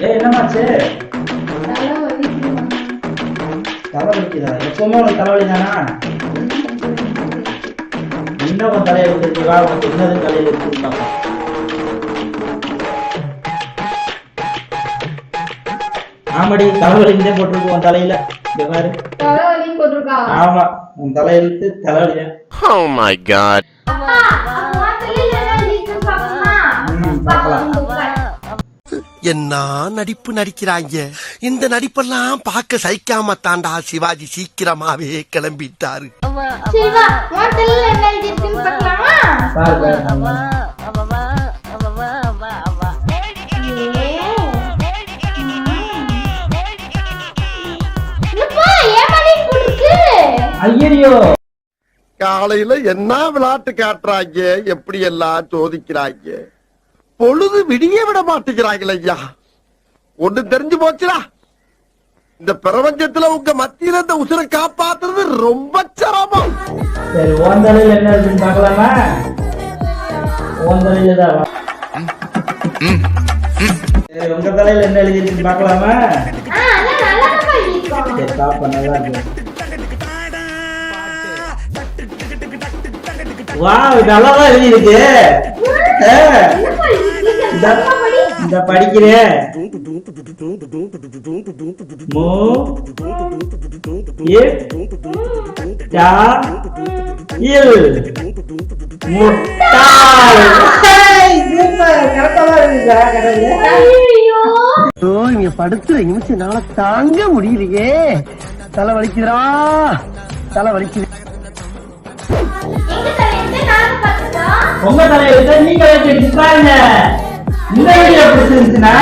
ஏய் என்னமாச்சு? தலை வலிக்குது தலை வலிக்குதா எப்பவுமே உனக்கு தலைவலி தானா இன்னும் உன் தலையை விட்டு வா உனக்கு இன்னதும் தலையில இருக்கு பார்ப்போம். ஆமாடி தலைவலி இருந்தே போட்டிருக்கு உன் தலையில. பாரு. தலை வலி போட்டிருக்கா? ஆமா உன் தலையெழுத்து தலைவலியா? Oh my god. என்ன நடிப்பு நடிக்கிறாங்க? இந்த நடிப்பெல்லாம் பார்க்க சகிக்காம தாண்டா சிவாஜி சீக்கிரமாவே கிளம்பிட்டாரு. காலையில என்ன விளையாட்டு காட்டுறாங்க? எப்படி எல்லாம் சோதிக்கிறாங்க? பொழுது விடிய விட மாட்டேங்கிறாங்கள ஐயா. ஒண்ணு தெரிஞ்சு போச்சுடா. இந்த பிரபஞ்சத்துல உங்க மத்தியில இந்த உசுரை காப்பாத்துறது ரொம்ப சிரமம். சரி தலையில என்ன இருக்குன்னு பார்க்கலாமா? தான் வா. சரி உங்க தலையில என்ன எழுதிருக்குன்னு பார்க்கலாமா? சரி பாப்பா நல்லா இருக்கு. வா நல்லா தான் இந்த சத்தமா படி. இந்த படிக்கிறேன் மு. இட் டா இல். முட்டாள். இங்க படுத்துற நிமிஷம் தாங்க முடியலையே. தலை வலிக்குதுடா. தலை வலிக்குது. உங்க தலையில நீங்க வச்சு பாருங்க. இந்த வீடியோ பிடிச்சிருந்துச்சுன்னா